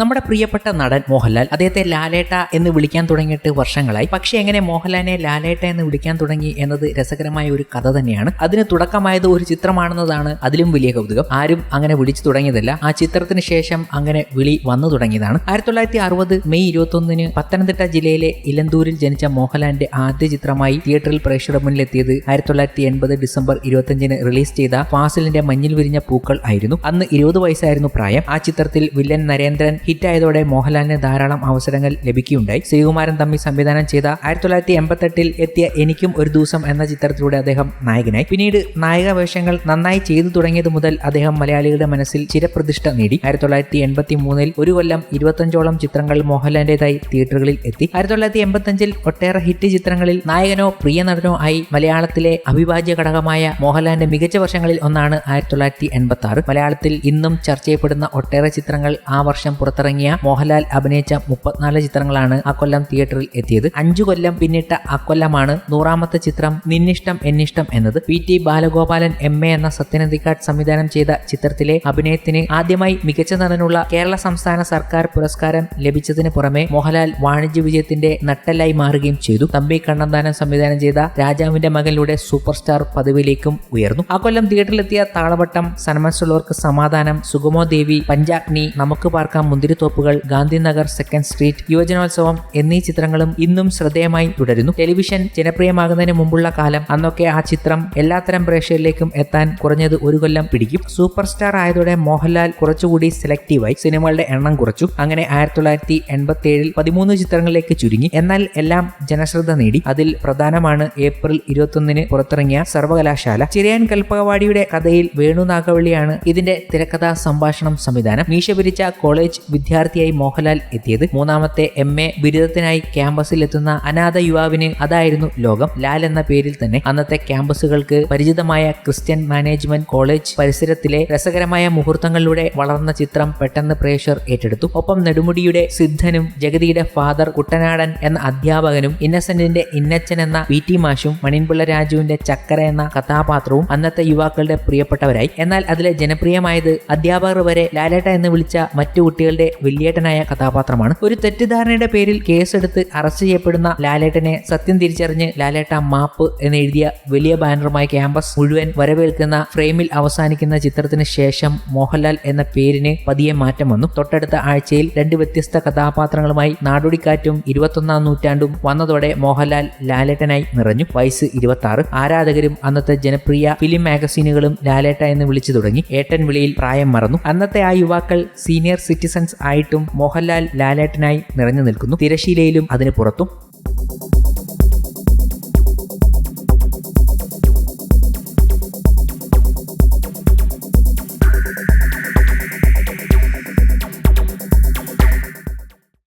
നമ്മുടെ പ്രിയപ്പെട്ട നടൻ മോഹൻലാൽ അദ്ദേഹത്തെ ലാലേട്ട എന്ന് വിളിക്കാൻ തുടങ്ങിയിട്ട് വർഷങ്ങളായി. പക്ഷെ എങ്ങനെ മോഹൻലാലിനെ ലാലേട്ട എന്ന് വിളിക്കാൻ തുടങ്ങി എന്നത് രസകരമായ ഒരു കഥ തന്നെയാണ്. അതിന് തുടക്കമായത് ഒരു ചിത്രമാണെന്നതാണ് അതിലും വലിയ കൗതുകം. ആരും അങ്ങനെ വിളിച്ചു തുടങ്ങിയതല്ല. ആ ചിത്രത്തിന് ശേഷം അങ്ങനെ വിളി വന്നു തുടങ്ങിയതാണ്. ആയിരത്തി തൊള്ളായിരത്തി അറുപത് മെയ് പത്തനംതിട്ട ജില്ലയിലെ ഇലന്തൂരിൽ ജനിച്ച മോഹൻലാലിന്റെ ആദ്യ ചിത്രമായി തിയേറ്ററിൽ പ്രേക്ഷകരുടെ മുന്നിലെത്തിയത് ആയിരത്തി തൊള്ളായിരത്തി എൺപത് ഡിസംബർ ഇരുപത്തിയഞ്ചിന് റിലീസ് ചെയ്ത ഫാസിലിന്റെ മഞ്ഞിൽ വിരിഞ്ഞ പൂക്കൾ ആയിരുന്നു. അന്ന് ഇരുപത് വയസ്സായിരുന്നു പ്രായം. ആ ചിത്രത്തിൽ വില്ലൻ നരേന്ദ്രൻ ഹിറ്റായതോടെ മോഹൻലാലിന് ധാരാളം അവസരങ്ങൾ ലഭിക്കുകയുണ്ടായി. ശ്രീകുമാരൻ തമ്മി സംവിധാനം ചെയ്ത ആയിരത്തി തൊള്ളായിരത്തി എൺപത്തെട്ടിൽ എത്തിയ എനിക്കും ഒരു ദിവസം എന്ന ചിത്രത്തിലൂടെ അദ്ദേഹം നായകനായി. പിന്നീട് നായക വേഷങ്ങൾ നന്നായി ചെയ്തു തുടങ്ങിയത് മുതൽ അദ്ദേഹം മലയാളികളുടെ മനസ്സിൽ ചിരപ്രതിഷ്ഠ നേടി. ആയിരത്തി തൊള്ളായിരത്തി എൺപത്തി മൂന്നിൽ ഒരു കൊല്ലം ഇരുപത്തഞ്ചോളം ചിത്രങ്ങൾ മോഹൻലാലിന്റേതായി തിയേറ്ററുകളിൽ എത്തി. ആയിരത്തി തൊള്ളായിരത്തി എൺപത്തഞ്ചിൽ ഒട്ടേറെ ഹിറ്റ് ചിത്രങ്ങളിൽ നായകനോ പ്രിയ നടനോ ആയി മലയാളത്തിലെ അവിഭാജ്യ ഘടകമായ മോഹൻലാലിന്റെ മികച്ച വർഷങ്ങളിൽ ഒന്നാണ് ആയിരത്തി തൊള്ളായിരത്തി എൺപത്തി ആറ് മലയാളത്തിൽ ഇന്നും ചർച്ച ചെയ്യപ്പെടുന്ന ഒട്ടേറെ ചിത്രങ്ങൾ ആ വർഷം പുറത്തിറങ്ങിയ മോഹൻലാൽ അഭിനയിച്ച മുപ്പത്തിനാല് ചിത്രങ്ങളാണ് ആ കൊല്ലം തിയേറ്ററിൽ എത്തിയത്. അഞ്ചു കൊല്ലം പിന്നിട്ട ആ കൊല്ലമാണ് നൂറാമത്തെ ചിത്രം നിന്നിഷ്ടം എന്നിഷ്ടം എന്നത്. P T Balagopalan M A എന്ന സത്യനന്ദിക്കാട് സംവിധാനം ചെയ്ത ചിത്രത്തിലെ അഭിനയത്തിന് ആദ്യമായി മികച്ച നടനുള്ള കേരള സംസ്ഥാന സർക്കാർ പുരസ്കാരം ലഭിച്ചതിന് പുറമെ മോഹൻലാൽ വാണിജ്യ വിജയത്തിന്റെ നട്ടലായി മാറുകയും ചെയ്തു. തമ്പി കണ്ണന്താനം സംവിധാനം ചെയ്ത രാജാവിന്റെ മകനിലൂടെ സൂപ്പർ സ്റ്റാർ പദവിയിലേക്കും ഉയർന്നു. ആ കൊല്ലം തിയേറ്ററിലെത്തിയ താളവട്ടം സന്മനസ്സുള്ളവർക്ക് സമാധാനം സുഗമോ ദേവി പഞ്ചാഗ്നി നമുക്ക് പാർക്കാം മുന്തിരിത്തോപ്പുകൾ ഗാന്ധിനഗർ സെക്കൻഡ് സ്ട്രീറ്റ് യുവജനോത്സവം എന്നീ ചിത്രങ്ങളും ഇന്നും ശ്രദ്ധേയമായി തുടരുന്നു. ടെലിവിഷൻ ജനപ്രിയമാകുന്നതിന് മുമ്പുള്ള കാലം അന്നൊക്കെ ആ ചിത്രം എല്ലാത്തരം പ്രേക്ഷകരിലേക്കും എത്താൻ കുറഞ്ഞത് ഒരു കൊല്ലം പിടിക്കും. സൂപ്പർ സ്റ്റാർ ആയതോടെ മോഹൻലാൽ കുറച്ചുകൂടി സെലക്റ്റീവായി. സിനിമകളുടെ എണ്ണം കുറച്ചു. അങ്ങനെ ആയിരത്തി തൊള്ളായിരത്തി എൺപത്തി ഏഴിൽ പതിമൂന്ന് ചിത്രങ്ങളിലേക്ക് ചുരുങ്ങി. എന്നാൽ എല്ലാം ജനശ്രദ്ധ നേടി. അതിൽ പ്രധാനമാണ് ഏപ്രിൽ ഇരുപത്തൊന്നിന് പുറത്തിറങ്ങിയ സർവകലാശാല. ചിരയൻ കൽപ്പകവാടിയുടെ കഥയിൽ വേണു നാഗവള്ളിയാണ് ഇതിന്റെ തിരക്കഥാ സംഭാഷണം സംവിധാനം. മീശ പിരിച്ച കോളേജ് വിദ്യാർത്ഥിയായി മോഹൻലാൽ എത്തിയത്. മൂന്നാമത്തെ എം. എ. ബിരുദത്തിനായി ക്യാമ്പസിൽ എത്തുന്ന അനാഥ യുവാവിന് അതായിരുന്നു ലോകം. ലാൽ എന്ന പേരിൽ തന്നെ അന്നത്തെ ക്യാമ്പസുകൾക്ക് പരിചിതമായ ക്രിസ്ത്യൻ മാനേജ്മെന്റ് കോളേജ് പരിസരത്തിലെ രസകരമായ മുഹൂർത്തങ്ങളിലൂടെ വളർന്ന ചിത്രം പെട്ടെന്ന് പ്രേക്ഷർ ഏറ്റെടുത്തു. ഒപ്പം നെടുമുടിയുടെ സിദ്ധനും ജഗതിയുടെ ഫാദർ കുട്ടനാടൻ എന്ന അധ്യാപകനും ഇന്നസെന്റിന്റെ ഇന്നച്ചൻ എന്ന പി. ടി. മാഷും മണിൻപിള്ള രാജുവിന്റെ ചക്കര എന്ന കഥാപാത്രവും അന്നത്തെ യുവാക്കളുടെ പ്രിയപ്പെട്ടവരായി. എന്നാൽ അതിലെ ജനപ്രിയമായത് അധ്യാപകർ വരെ ലാലേട്ട എന്ന് വിളിച്ച മറ്റു കുട്ടികളുടെ വലിയേട്ടനായ കഥാപാത്രമാണ്. ഒരു തെറ്റിദ്ധാരണയുടെ പേരിൽ കേസെടുത്ത് അറസ്റ്റ് ചെയ്യപ്പെടുന്ന ലാലേട്ടനെ സത്യം തിരിച്ചറിഞ്ഞ് ലാലേട്ട മാപ്പ് എന്നെഴുതിയ വലിയ ബാനറുമായി ക്യാമ്പസ് മുഴുവൻ വരവേൽക്കുന്ന ഫ്രെയിമിൽ അവസാനിക്കുന്ന ചിത്രത്തിന് ശേഷം മോഹൻലാൽ എന്ന പേരിന് പതിയെ മാറ്റം വന്നു. തൊട്ടടുത്ത ആഴ്ചയിൽ രണ്ട് വ്യത്യസ്ത കഥാപാത്രങ്ങളുമായി നാടോടിക്കാറ്റും ഇരുപത്തൊന്നാം നൂറ്റാണ്ടും വന്നതോടെ മോഹൻലാൽ ലാലേട്ടനായി നിറഞ്ഞു. വയസ്സ് ഇരുപത്തി ആറ് ആരാധകരും അന്നത്തെ ജനപ്രിയ ഫിലിം മാഗസീനുകളും ലാലേട്ട എന്ന് വിളിച്ചു തുടങ്ങി. ഏട്ടൻ വിളിയിൽ പ്രായം മറന്നു. അന്നത്തെ ആ യുവാക്കൾ സീനിയർ ആയിട്ടും മോഹൻലാൽ ലാലേട്ടനായി നിറഞ്ഞു നിൽക്കുന്നു. തിരശീലയിലും അതിന് പുറത്തും